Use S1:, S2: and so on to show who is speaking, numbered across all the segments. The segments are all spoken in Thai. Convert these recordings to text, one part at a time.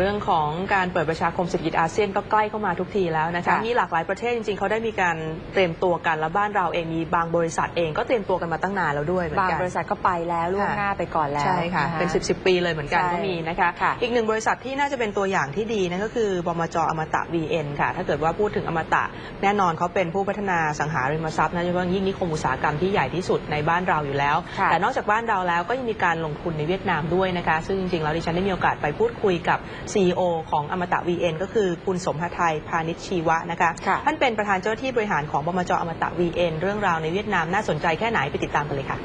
S1: เรื่องของการเปิดประชาคมเศรษฐกิจอาเซียนก็ใกล้เข้ามาทุกทีแล้วนะคะ
S2: ค่ะ
S1: มีหลากหลายประเทศจริงๆเขาได้มีการเตรียมตัวกันแล้วบ้านเราเองมีบางบริษัทเองก็เตรียมตัวกันมาตั้งนานแล้วด้วยเหมือน
S2: บาง
S1: กัน
S2: บริษัทก็ไปแล้วล่วง
S1: ค่ะ
S2: หน้าไปก่อนแล้ว
S1: ใช่ค่ะ
S2: น
S1: เป็น 10บสปีเลยเหมือนกัน
S2: ใช่
S1: ก็มีนะคะ
S2: ค่ะ
S1: อีกหนึ่งบริษัทที่น่าจะเป็นตัวอย่างที่ดีนั่นก็คือบมจอมตะ VN ค่ะ ถ้าเกิดว่าพูดถึงอมตะ แน่นอนเขาเป็นผู้พัฒนาสังหาริมทรัพย์นะโดยเฉพาะยิ่งนิคมอุตสาหกรรมที่ใหญ่ที่สุดในบ้านเราอยู่แล้ว
S2: ค่ะ
S1: แต่นอกจากบ้านเราแล้วก็ยังมีการลงทุนในเวียดนามด้วยนะคะ ซึ่งจริงๆแล้วดิฉันได้มีโอกาสไปพูดคุยกับ CEO ของอมตะ VN ก็คือคุณสมหทัยพาณิชชีวะนะคะ
S2: ค่ะ
S1: ท่านเป็นประธานเจ้าหน้าที่บริหารของบมจอมตะ VN เรื่องราวในเวียดนามน่าสนใจแค่ไหนไปติดตามกันเลยค่ะ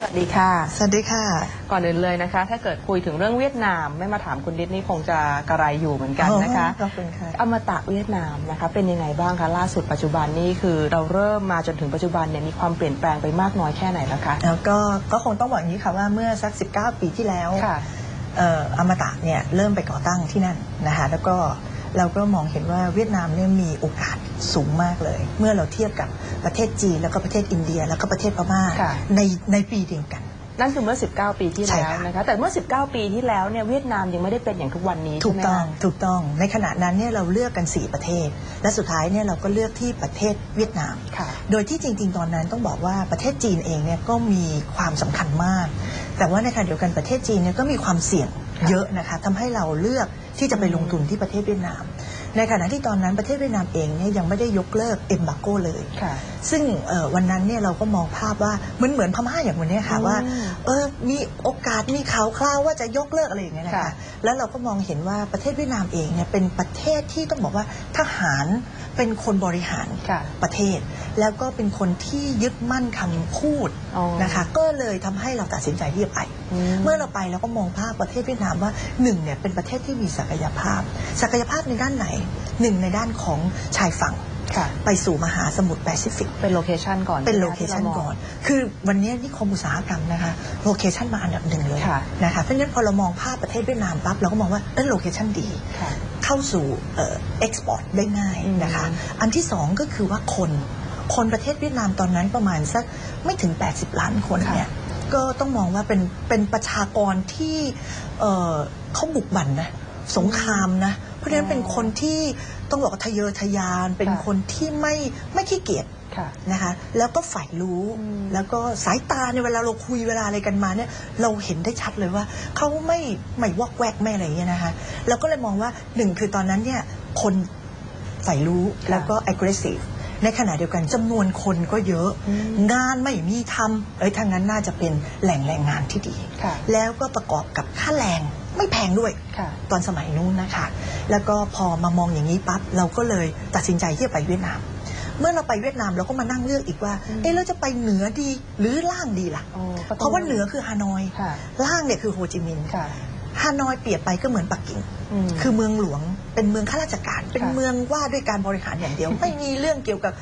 S1: สวัสดีค่ะ
S3: สวัสดีค่ะ
S1: ก่อนอื่นเลยนะคะ ถ้าเกิดคุยถึงเรื่องเวียดนามไม่มาถามคุณดิษนี่คงจะกระไรอยู่เหมือนกันนะคะ
S3: ขอบคุณค่ะ
S1: อมตะเวียดนามนะคะเป็นยังไงบ้างคะล่าสุดปัจจุบันนี่คือเราเริ่มมาจนถึงปัจจุบันเนี่ยมีความเปลี่ยนแปลงไปมากน้อยแค่ไหนแล้วคะ
S3: แล้วก็ก็คงต้องบอกอย่างนี้ค่ะว่าเมื่อสัก 19 ปีที่แล้ว
S1: ค่ะ
S3: เอ่ออมตะเนี่ยเริ่มไปก่อตั้งที่นั่นนะคะแล้วก็เราก็มองเห็นว่าเวียดนามเนี่ยมีโอกาสสูงมากเลย เมื่อเราเทียบกับประเทศจีนแล้วก็ประเทศอินเดีย แล้วก็ประเทศพม่า
S1: ค่ะ
S3: ในในปีเดียวกัน
S1: นั่นคือเมื่อ 19 ปีที่
S3: ใช่
S1: แล้ว
S3: ค่ะ
S1: นะคะ แต่เมื่อ 19 ปีที่แล้วเนี่ยเวียดนามยังไม่ได้เป็นอย่างทุกวันนี้
S3: ถู
S1: ใช่
S3: ก
S1: ไหม
S3: ต้อง
S1: คะ
S3: ถูกต้องในขณะนั้นเนี่ยเราเลือกกัน 4 ประเทศ และสุดท้ายเนี่ยเราก็เลือกที่ประเทศเวียดนาม
S1: ค่ะ
S3: โดยที่จริง ๆ ตอนนั้นต้องบอกว่าประเทศจีนเองเนี่ยก็มีความสำคัญมาก แต่ว่าในขณะเดียวกันประเทศจีนเนี่ยก็มีความเสี่ยง
S1: ค่ะ
S3: เยอะนะคะทำให้เราเลือกที่จะไปลงทุนที่ประเทศเวียดนาม ในขณะที่ตอนนั้นประเทศเวียดนามเองเนี่ยยังไม่ได้ยกเลิกเอ b บ r โกเลย
S1: ค่ะ
S3: ซึ่งเอ่อวันนั้นเนี่ยเราก็มองภาพว่าเหมือนเหมือนพม่าอย่างวันเนี้ยค่ะ
S1: อืม
S3: ว่าเออมีโอกาสมีข่าวคราวว่าจะยกเลิกอะไรอย่างเงี้ยนะคะ
S1: ค่ะ
S3: แล้วเราก็มองเห็นว่าประเทศเวียดนามเองเนี่ยเป็นประเทศที่ต้องบอกว่าทหารเป็นคนบริหาร
S1: ค่ะ
S3: ประเทศ แล้วก็เป็นคนที่ยึดมั่นคำพูด
S1: อ๋อ
S3: นะคะก็เลยทำให้เราตัดสินใจที่จะไป
S1: อืม
S3: เมื่อเราไปเราก็มองภาพประเทศเวียดนามว่าหนึ่งเนี่ยเป็นประเทศที่มีศักยภาพ ศักยภาพในด้านไหนหนึ่งในด้านของชายฝั่ง
S1: ค่ะ
S3: ไปสู่มหาสมุทรแปซิฟิก
S1: เป็นโลเคชันก่อน
S3: เป็น
S1: ใช่
S3: โล
S1: ไหมะ
S3: เคชัน
S1: ที่รามง
S3: ก่อนคือวันนี้นิคมอุตสาหกรรมนะคะโลเคชันมาอันดับหนึ่งเลย
S1: ค่ะ
S3: นะคะเพราะฉะนั้นพอเรามองภาพประเทศเวียดนามปั๊บเราก็มองว่าเออโลเคชันดี
S1: ค่ะ
S3: เข้าสู่เอ็กซ์พอร์ตได้ง่าย
S1: อืม
S3: นะคะอันที่สองก็คือว่าคน คนประเทศเวียดนามตอนนั้นประมาณสักไม่ถึง 80 ล้านคนเนี่ย ก็ต้องมองว่าเป็นเป็นประชากรที่เอ่อเขาบุกบั่นนะ สงครามนะเพ ราะฉะนั้นเป็นคนที่ต้องบอกว่าทะเยอทะยาน เป็นคนที่ไม่ไม่ขี้เกียจ
S1: ค่ะ
S3: นะคะแล้วก็ฝ่ายรู้
S1: อืม
S3: แล้วก็สายตาในยเวลาเราคุยเวลาอะไรกันมาเนี่ยเราเห็นได้ชัดเลยว่าเขาไม่ไม่วอกแวกไม่อะไรอย่างเงี้ยนะคะเราก็เลยมองว่าหนึ่งคือตอนนั้นเนี่ยคนฝ่ายรู้
S1: ค่ะ
S3: แล้วก็ aggressive ในขณะเดียวกันจำนวนคนก็เยอะ
S1: อืม
S3: งานไม่มีทำเอ้ยทางนั้นน่าจะเป็นแหล่งแรงงานที่ดี
S1: ค่ะ
S3: แล้วก็ประกอบกับค่าแรง ไม่แพงด้วย
S1: ค่ะ
S3: ตอนสมัยนู้นนะคะ แล้วก็พอมามองอย่างนี้ปั๊บเราก็เลยตัดสินใจที่จะไปเวียดนาม เมื่อเราไปเวียดนามเราก็มานั่งเลือกอีกว่า
S1: อืม
S3: เอ๊ะเราจะไปเหนือดีหรือล่างดีล่ะ
S1: โอ้ก็ต้อง
S3: เพราะว่าเหนือคือฮานอย
S1: ค่ะ
S3: ล่างเนี่ยคือโฮจิมินห์
S1: ค่ะ
S3: ฮานอยเปรียบไปก็เหมือนปักกิ่ง
S1: ม
S3: คือเมืองหลวง เป็นเมืองข้าราชการ เป็น
S1: ค่ะ
S3: เมืองว่าด้วยการบริหารอย่างเดียว ไม่มีเรื่องเกี่ยวกับ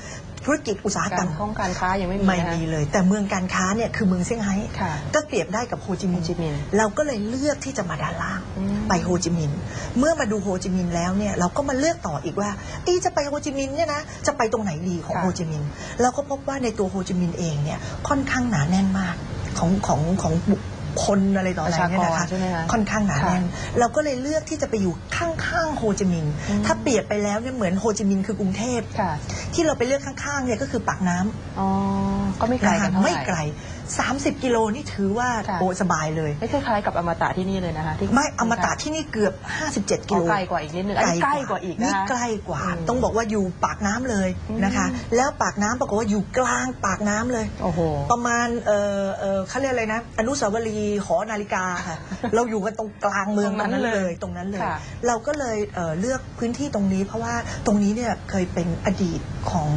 S3: ธุรกิจอุตสาหกร
S1: การ
S3: รม
S1: ข้องการค้ายังไม่มี
S3: ไม่
S1: นะคะ
S3: มีเลย แต่เมืองการค้าเนี่ยคือเมืองเซี่ยงไฮ้
S1: ค่ะ
S3: ก็เปรียบได้กับโฮจิมิน
S1: โฮจิมินห์
S3: ห์เราก็เลยเลือกที่จะมาด้านล่าง
S1: อืม
S3: ไปโฮจิมินห์เมื่อมาดูโฮจิมินห์แล้วเนี่ยเราก็มาเลือกต่ออีกว่าอีจะไปโฮจิมินห์เนี่ยนะจะไปตรงไหนดีของ
S1: ค่ะ
S3: โฮจิมินห์เราก็พบว่าในตัวโฮจิมินห์เองเนี่ยค่อนข้างหนาแน่นมากของของของบุ คคลอะไรต่ออะไรเนี่ยนะคะ
S1: ประชากรใช่ไหมคะ
S3: ค่อนข้างหนาแน่น
S1: ค่ะ
S3: เราก็เลยเลือกที่จะไปอยู่ข้างๆโฮจิมินห์
S1: อืม
S3: ถ้าเปรียบไปแล้วเนี่ยเหมือนโฮจิมินห์คือกรุงเทพ
S1: ค่ะ
S3: ที่เราไปเลือกข้างๆเนี่ยก็คือปากน้ำ
S1: อ๋อก็ไม่ไกล
S3: นะ
S1: กั
S3: คะ
S1: นเท่าไหร่
S3: ไม่ไกล 30 กิโลนี่ถือว่า
S1: ค่ะ
S3: โอ้สบายเลย
S1: ไม่คล้ายๆกับอมตะที่นี่เลยนะคะที่
S3: ไม่อมตะที่นี่เกือบ 57 กิโล
S1: อ๋อไกลกว่าอีกนิดนึงอันนี้ใกล้กว่าอีกนะคะ
S3: นี่ใกล้กว่า
S1: อืม
S3: ต้องบอกว่าอยู่ปากน้ำเลย
S1: อืม
S3: นะคะแล้วปากน้ำปรากฏว่าอยู่กลางปากน้ำเลย
S1: โอ้โห
S3: ประมาณเออเออเขาเรียกอะไรนะ อนุสาวรีย์หอนาฬิกาค่ะ เราอยู่กันตรงกลางเมือง
S1: ตรงนั้นเลย
S3: ตรงนั้นเลย
S1: ค่ะ
S3: เราก็เลยเอ่อเลือกพื้นที่ตรงนี้ เพราะว่าตรงนี้เนี่ยเคยเป็นอดีตของ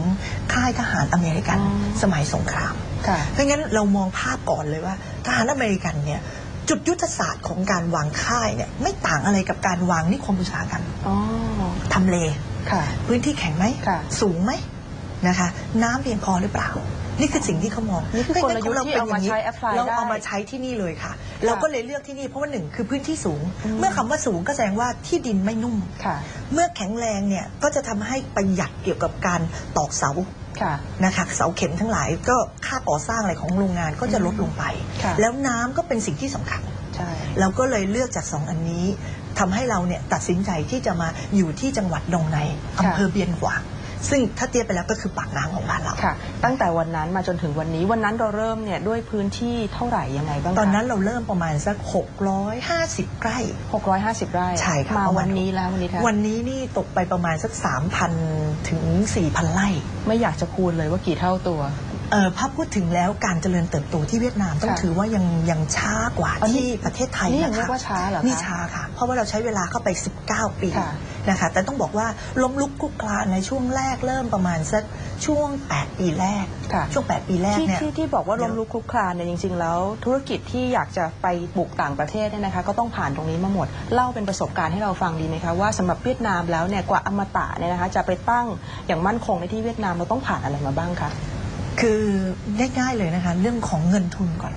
S3: ค่ายทหารอเมริกัน
S1: อ๋อ
S3: สมัยสงคราม
S1: ค่ะ
S3: เพราะงั้นเรามองภาพก่อนเลยว่าทหารอเมริกันเนี่ยจุดยุทธศาสตร์ของการวางค่ายเนี่ยไม่ต่างอะไรกับการวางนิคมอุตสาหกรรม
S1: อ๋อ
S3: ทำเล
S1: ค่ะ
S3: พื้นที่แข็งไหม
S1: ค่ะ
S3: สูงไหมนะคะ น้ำเพียงพอหรือเปล่า นี่คือสิ่งที่เขามอง
S1: นี่คือกลยุทธ์ที่เอามาใช้ apply
S3: เรา
S1: ได้
S3: เอามาใช้ที่นี่เลยค่ะ เราก็เลยเลือกที่นี่เพราะว่าหนึ่งคือพื้นที่สูง
S1: อืม
S3: เมื่อคำว่าสูงก็แสดงว่าที่ดินไม่นุ่ม
S1: ค่ะ
S3: เมื่อแข็งแรงเนี่ยก็จะทำให้ประหยัดเกี่ยวกับการตอกเสา
S1: ค่ะ
S3: นะคะเสาเข็มทั้งหลายก็ค่าก่อสร้างอะไรของโรงงานก็จะลดลงไป
S1: ค่ะ
S3: แล้วน้ำก็เป็นสิ่งที่สำคัญ
S1: ใช่
S3: เราก็เลยเลือกจากสองอันนี้ทำให้เราเนี่ยตัดสินใจที่จะมาอยู่ที่จังหวัดดงในอำเภอเบียนหวาง ซึ่งถ้าเทียบไปแล้วก็คือปากน้ำของบ้านเรา
S1: ค่ะ ตั้งแต่วันนั้นมาจนถึงวันนี้ วันนั้นเราเริ่มเนี่ยด้วยพื้นที่เท่าไหร่ยังไงบ้างคะ
S3: ตอนนั้นเราเริ่มประมาณสัก 650 ไร่
S1: 650 ไร่
S3: ใช่ค่ะ
S1: มา
S3: ประมาณ
S1: วันนี้แล้ววันนี้คะ
S3: วันนี้นี่ตกไปประมาณสัก 3,000 ถึง 4,000 ไร่
S1: ไม่อยากจะคูณเลยว่ากี่เท่าตัว
S3: เออพอพูดถึงแล้วการเจริญเติบโตที่เวียดนามต้อง
S1: ค่ะ
S3: ถือว่ายังยังช้ากว่า
S1: อันนี้
S3: ที่ประเทศไทย
S1: นี่ยัง
S3: นะคะ
S1: เรียกว่าช้าเหรอคะ
S3: นี่ช้าค่ะ เพราะว่าเราใช้เวลาเข้าไป 19 ปี
S1: ค่ะ
S3: นะคะ แต่ต้องบอกว่าล้มลุกคลุกคลานในช่วงแรกเริ่มประมาณสักช่วง 8 ปีแรก
S1: ค่ะ
S3: ช่วง 8 ปีแรก
S1: ที่
S3: เนี่ย
S1: ที่ที่บอกว่าล้มลุกคลุกคลานเนี่ยจริง ๆ แล้วธุรกิจที่อยากจะไปบุกต่างประเทศเนี่ยนะคะ ก็ต้องผ่านตรงนี้มาหมด เล่าเป็นประสบการณ์ให้เราฟังดีไหมคะว่าสำหรับเวียดนามแล้วเนี่ยกว่าอมตะเนี่ยนะคะ จะไปตั้งอย่างมั่นคงในที่เวียดนามเราต้องผ่านอะไรมาบ้างคะ
S3: คือง่ายๆเลยนะคะ เรื่องของเงินทุนก่อน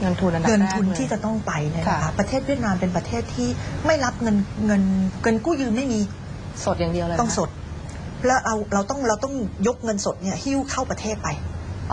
S1: เงินทุนอันดับ
S3: เงิน
S1: แรก
S3: ทุน
S1: เลย
S3: ที่จะต้องไปเนี่ยนะคะ
S1: ค่ะ
S3: ประเทศเวียดนามเป็นประเทศที่ไม่รับเงินเงินเงินกู้ยืมไม่มี
S1: สดอย่างเดียวเลย
S3: ต้องสด แล้วเราเราต้องเราต้องยกเงินสดเนี่ยหิ้วเข้าประเทศไป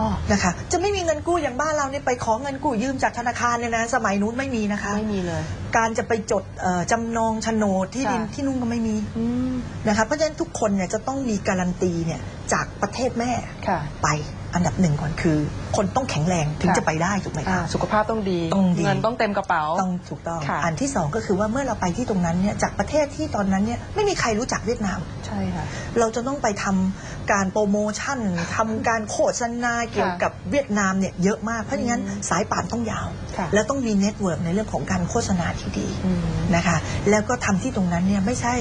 S1: อ๋อ
S3: นะคะ จะไม่มีเงินกู้อย่างบ้านเราเนี่ยไปขอเงินกู้ยืมจากธนาคารเนี่ยนะสมัยนู้นไม่มีนะคะ
S1: ไม่มีเลย
S3: การจะไปจดเอ่อจำนองโฉนดที่ดิน
S1: ค่ะ
S3: ที่นู่นก็ไม่มี
S1: อืม
S3: นะคะเพราะฉะนั้นทุกคนเนี่ยจะต้องมีการันตีเนี่ยจากประเทศแม่
S1: ค่ะ
S3: ไป อันดับหนึ่งก่อนคือ คนต้องแข็งแรงถึง
S1: ค่ะ
S3: จะไปได้ถูกไหม
S1: อ่า
S3: คะ
S1: สุขภาพต้องดี
S3: ต้องดี
S1: เงินต้องเต็มกระเป๋า
S3: ต้องถูกต้อง
S1: ค่ะ
S3: อันที่สองก็คือว่าเมื่อเราไปที่ตรงนั้นเนี่ยจากประเทศที่ตอนนั้นเนี่ยไม่มีใครรู้จักเวียดนาม
S1: ใช่ค่ะ
S3: เราจะต้องไปทำการโปรโมชั่นทำการโฆษณาเกี่ยวกับเวียดนามเนี่ยเยอะมากเพราะฉะนั้น
S1: อืม
S3: สายป่านต้องยาว
S1: ค่ะ
S3: แล้วต้องมีเน็ตเวิร์กในเรื่องของการโฆษณาที่ดี
S1: อืม
S3: นะคะแล้วก็ทำที่ตรงนั้นเนี่ยไม่ใช่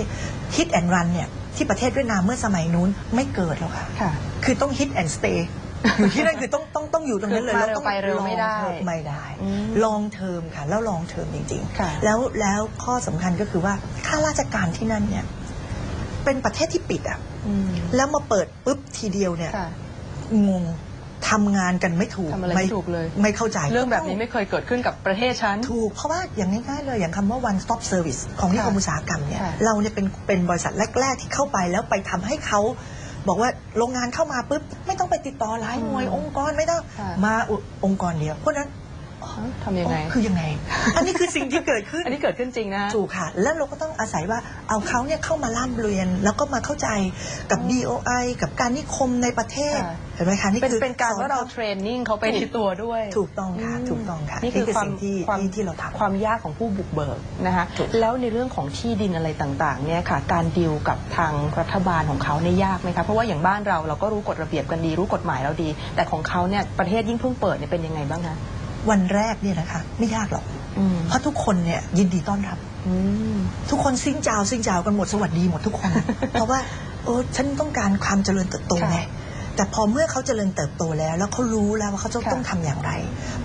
S3: ฮิตแอนด์รันเนี่ยที่ประเทศเวียดนามเมื่อสมัยนู้นไม่เกิดหรอกค่ะ
S1: ค่ะ
S3: คือต้องฮิตแอนด์สเตย์ อยู่ที่นั่นคือต้องต้องต้องอยู่ตรงนั้นเลย
S1: คือมา
S3: แล้วต้อง
S1: เร็วไปเร็วไม่ได้
S3: ลองเทอไม่ได้
S1: อืม
S3: ลองเทอมค่ะ แล้วลองเทอมจริง
S1: ค่ะ
S3: ๆแล้วแล้วข้อสำคัญก็คือว่าข้าราชการที่นั่นเนี่ย เป็นประเทศที่ปิดอะ
S1: อืม
S3: แล้วมาเปิดปุ๊บทีเดียวเนี่ย
S1: ค่ะ
S3: งงทำงานกันไม่ถูก
S1: ทำอะไรไม่ถูกเลย
S3: ไม่เข้าใจ
S1: เรื่องแบบนี้ไม่เคยเกิดขึ้นกับประเทศฉัน
S3: ถูกเพราะว่าอย่างง่ายๆเลยอย่างคำว่า one stop service ของนิคม
S1: ค่ะ
S3: อุตสาหกรรมเนี่ย
S1: ค่ะ
S3: เราเนี่ยเป็นเป็นบริษัทแรก ๆ ที่เข้าไปแล้วไปทำให้เขา บอกว่าโรงงานเข้ามาปุ๊บไม่ต้องไปติดต่อหลายหน่วย
S1: อืม
S3: องค์กรไม่ต้อง
S1: ค่ะ
S3: มาองค์กรเดียวเพราะฉะนั้น
S1: เอ้าทำยังไง
S3: อ๋อคือยังไง อันนี้คือสิ่งที่เกิดขึ้น
S1: อันนี้เกิดขึ้นจริงนะ
S3: ถูกค่ะ แล้วเราก็ต้องอาศัยว่าเอาเขาเนี่ยเข้ามาล่ำเรียน แล้วก็มาเข้าใจกับ DOI กับการนิคมในประเทศ
S1: ค่ะ
S3: เห็นไหมคะนี่
S1: เป็น
S3: คือ
S1: เป็นการ
S3: สอน
S1: ว่าเราเทรนนิ่งเขาไปในตัวด้วย
S3: ถูกต้องค่ะถูกต้องค่ะ
S1: นี่คือ
S3: นี่คือ
S1: ความ
S3: สิ่งที่
S1: ความ
S3: ที่ที่เราทำ
S1: ความยากของผู้บุกเบิกนะคะ
S3: ถูก
S1: แล้วในเรื่องของที่ดินอะไรต่างๆเนี่ยค่ะ การดีลกับทางรัฐบาลของเขาเนี่ยยากไหมคะเพราะว่าอย่างบ้านเราเราก็รู้กฎระเบียบกันดี รู้กฎหมายเราดี แต่ของเขาเนี่ยประเทศยิ่งเพิ่งเปิดเนี่ยเป็นยังไงบ้างคะ
S3: วันแรกเนี่ยนะคะ ไม่ยากหรอก
S1: อืม
S3: เพราะทุกคนเนี่ยยินดีต้อนรับ
S1: อืม
S3: ทุกคนซิ่งจาวซิ่งจาวกันหมดสวัสดีหมดทุกคน เพราะว่าเออฉันต้องการความเจริญเติบโต
S1: ค่ะ
S3: ไง แต่พอเมื่อเขาเจริญเติบโตแล้ว แล้วเขารู้แล้วว่าเขาจะ
S1: ค่ะ
S3: ต้องทำอย่างไร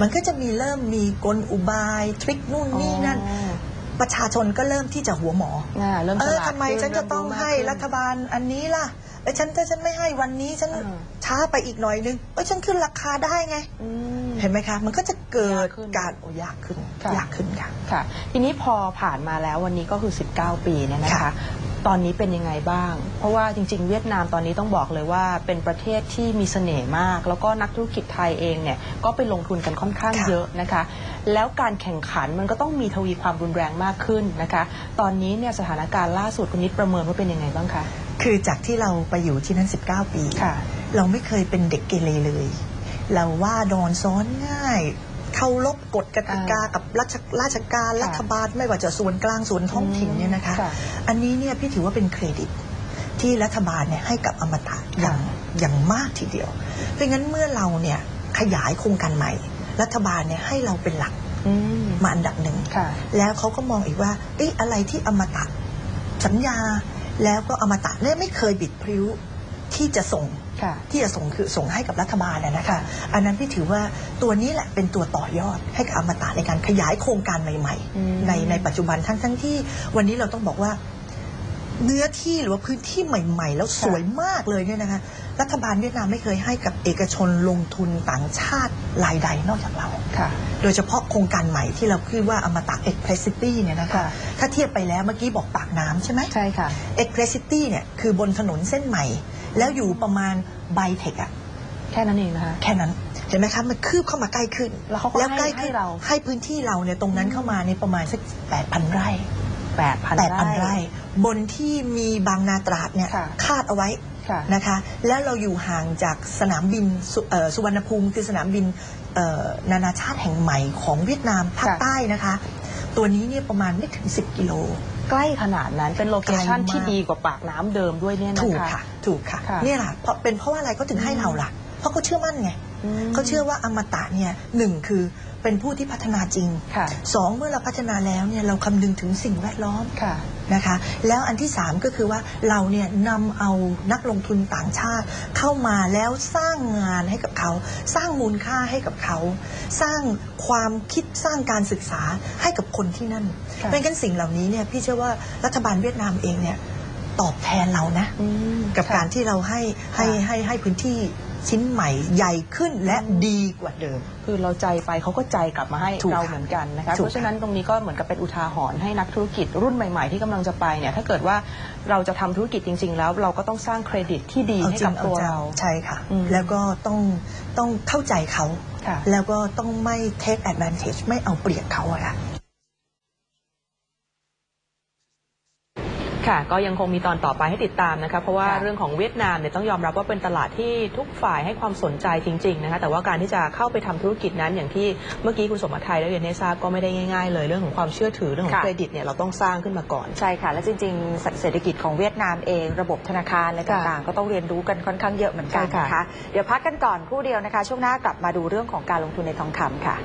S3: มันก็จะมีเริ่มมีกลอุบายทริคนู่นนี่นั่น
S1: อ๋อ
S3: ประชาชนก็เริ่มที่จะหัวหมอ
S1: อ่าเริ่ม
S3: เอ
S1: ฉ
S3: อ
S1: ลาด
S3: ทำไม
S1: ขึ้
S3: ฉันจะต้อง
S1: เมรู้มาก
S3: ให้
S1: ขึ้น
S3: รัฐบาลอันนี้ล่ะเอ้ยฉันถ้าฉันไม่ให้วันนี้ฉัน
S1: อ่า
S3: ช้าไปอีกหน่อยนึงเอ้ยฉันขึ้นราคาได้ไง
S1: อืม
S3: เห็นไหมคะ มันก็จะเกิด
S1: ยากขึ้น
S3: การโอ้ยากขึ้น
S1: ค่ะ
S3: ยากขึ้นค่ะ
S1: ค่ะ ทีนี้พอผ่านมาแล้ววันนี้ก็คือ 19 ปีเนี่ยนะคะ
S3: ค่ะ
S1: ตอนนี้เป็นยังไงบ้าง เพราะว่าจริง ๆ เวียดนามตอนนี้ต้องบอกเลยว่าเป็นประเทศที่มีเสน่ห์มาก แล้วก็นักธุรกิจไทยเองเนี่ยก็ไปลงทุนกันค่อนข้าง
S3: ค่ะ
S1: เยอะนะคะ แล้วการแข่งขันมันก็ต้องมีทวีความรุนแรงมากขึ้นนะคะ ตอนนี้เนี่ยสถานการณ์ล่าสุดคุณนิดประเมินว่าเป็นยังไงบ้างคะ
S3: คือจากที่เราไปอยู่ที่นั่น 19 ปี
S1: ค่ะ
S3: เราไม่เคยเป็นเด็กเกเรเลย เราว่าดอนซ้อนง่าย เคารพกฎกติกากับราชราชการ
S1: ค่ะ
S3: รัฐบาลไม่ว่าจะส่วนกลางส่วนท้องถิ่นเนี่ยนะคะ
S1: ค่ะ
S3: อันนี้เนี่ยพี่ถือว่าเป็นเครดิตที่รัฐบาลเนี่ยให้กับอมตะอย่างอย่างมากทีเดียว เพราะงั้นเมื่อเราเนี่ยขยายโครงการใหม่ รัฐบาลเนี่ยให้เราเป็นหลัก
S1: อืม
S3: มาอันดับหนึ่ง
S1: ค่ะ
S3: แล้วเขาก็มองอีกว่าเอ๊ะอะไรที่อมตะสัญญาแล้วก็อมตะเนี่ยไม่เคยบิดพริ้วที่จะส่ง
S1: ค่ะ
S3: ที่จะส่งคือส่งให้กับรัฐบาลนะนะคะอันนั้นพี่ถือว่าตัวนี้แหละเป็นตัวต่อยอดให้กับอมตะในการขยายโครงการใหม่
S1: อืม
S3: ๆในในปัจจุบันทั้งทั้งที่วันนี้เราต้องบอกว่าเนื้อที่หรือว่าพื้นที่ใหม่ ๆ แล้วสวยมากเลยเนี่ยนะคะรัฐบาลเวียดนามไม่เคยให้กับเอกชนลงทุนต่างชาติรายใดนอกจากเรา
S1: ค่ะ
S3: โดยเฉพาะโครงการใหม่ที่เราคิดว่าอมตะ Expressity เนี่ยนะคะ
S1: ค่ะ
S3: ถ้าเทียบไปแล้วเมื่อกี้บอกปากน้ำใช่ไหม
S1: ใช่ค่ะ
S3: Expressity เนี่ยคือบนถนนเส้นใหม่ แล้วอยู่ประมาณไบเทคอะ
S1: แค่นั้นเองนะคะ
S3: แค่นั้นเห็นไหมครับมันคืบเข้ามาใกล้ขึ้น
S1: แล้วเขาก็
S3: ใกล้
S1: ให้
S3: ขึ้น
S1: ให้เรา
S3: ให้พื้นที่เราเนี่ยตรงนั้นเข้ามาในประมาณสัก8,000ไร่
S1: 8,000
S3: 8,000ไร่ บนที่มีบางนาตราดเนี่ย
S1: ค่ะ
S3: คาดเอาไว้
S1: ค่ะ
S3: นะคะ แล้วเราอยู่ห่างจากสนามบินสุเอ่อสุวรรณภูมิคือสนามบินเอ่อนานาชาติแห่งใหม่ของเวียดนามภาค
S1: ค่ะ
S3: ใต้นะคะ ตัวนี้เนี่ยประมาณไม่ถึง 10 กิโล
S1: ใกล้ขนาดนั้นเป็นโลเคชัน
S3: ไกลมาก
S1: ที่ดีกว่าปากน้ำเดิมด้วยเนี่ยนะ
S3: ถูก
S1: คะ
S3: ค่ะถูกค่ะ
S1: ค่ะ
S3: เนี่ยแหละเพราะเป็นเพราะว่าอะไรเขาถึงให้เราล่ะ เพราะเขาเชื่อมั่นไง
S1: ม
S3: เขาเชื่อว่าอมตะเนี่ยหนึ่งคือเป็นผู้ที่พัฒนาจริง
S1: ค่ะ
S3: สองเมื่อเราพัฒนาแล้วเนี่ยเราคำนึงถึงสิ่งแวดล้อม
S1: ค่ะ
S3: นะคะแล้วอันที่สามก็คือว่าเราเนี่ยนำเอานักลงทุนต่างชาติเข้ามาแล้วสร้างงานให้กับเขา สร้างมูลค่าให้กับเขา สร้างความคิดสร้างการศึกษาให้กับคนที่นั่น
S1: ค่ะ
S3: เพราะงั้นสิ่งเหล่านี้เนี่ยพี่เชื่อว่ารัฐบาลเวียดนามเองเนี่ยตอบแทนเรานะ
S1: อืม
S3: กับ
S1: ค่ะ
S3: การที่เราให้ให้
S1: ค่ะ
S3: ให้ให้พื้นที่ ชิ้นใหม่ใหญ่ขึ้นและดีกว่าเดิม
S1: คือเราใจไปเขาก็ใจกลับมาให้
S3: ถูก
S1: เรา
S3: ค่ะ
S1: เหมือนกันนะคะ
S3: ถูก
S1: เพราะฉะนั้นตรงนี้ก็เหมือนกับเป็นอุทาหรณ์ให้นักธุรกิจรุ่นใหม่ ๆ ที่กำลังจะไปเนี่ยถ้าเกิดว่าเราจะทำธุรกิจจริง ๆ แล้วเราก็ต้องสร้างเครดิตที่ดี
S3: เอา
S1: ให้
S3: จริ
S1: กับ
S3: งเอา
S1: ตัว
S3: จัง
S1: เรา
S3: ใช่ค่ะ
S1: อืม
S3: แล้วก็ต้องต้องเข้าใจเขา
S1: ค่ะ
S3: แล้วก็ต้องไม่ take advantage ไม่เอาเปรียบเขาอะค่ะ
S1: ค่ะ ก็ยังคงมีตอนต่อไปให้ติดตามนะคะเพราะว่า
S2: ค่ะ
S1: เรื่องของเวียดนามเนี่ยต้องยอมรับว่าเป็นตลาดที่ทุกฝ่ายให้ความสนใจจริงๆนะคะแต่ว่าการที่จะเข้าไปทำธุรกิจนั้นอย่างที่เมื่อกี้คุณสมบัติได้เรียนให้ทราบก็ไม่ได้ง่ายๆเลยเรื่องของความเชื่อถือเรื่องของ
S2: ค่ะ
S1: เครดิตเนี่ยเราต้องสร้างขึ้นมาก่อน
S2: ใช่ค่ะ และจริงๆ เศรษฐกิจของเวียดนามเอง ระบบธนาคารอะไร
S1: ค่ะ
S2: ต่างๆ ก็ต้องเรียนรู้กันค่อนข้างเยอะเหมือนกัน
S1: ใช่ค่ะ
S2: นะคะ เดี๋ยวพักกันก่อนครู่เดียวนะคะ ช่วงหน้ากลับมาดูเรื่องของการลงทุนในทองคำค่ะ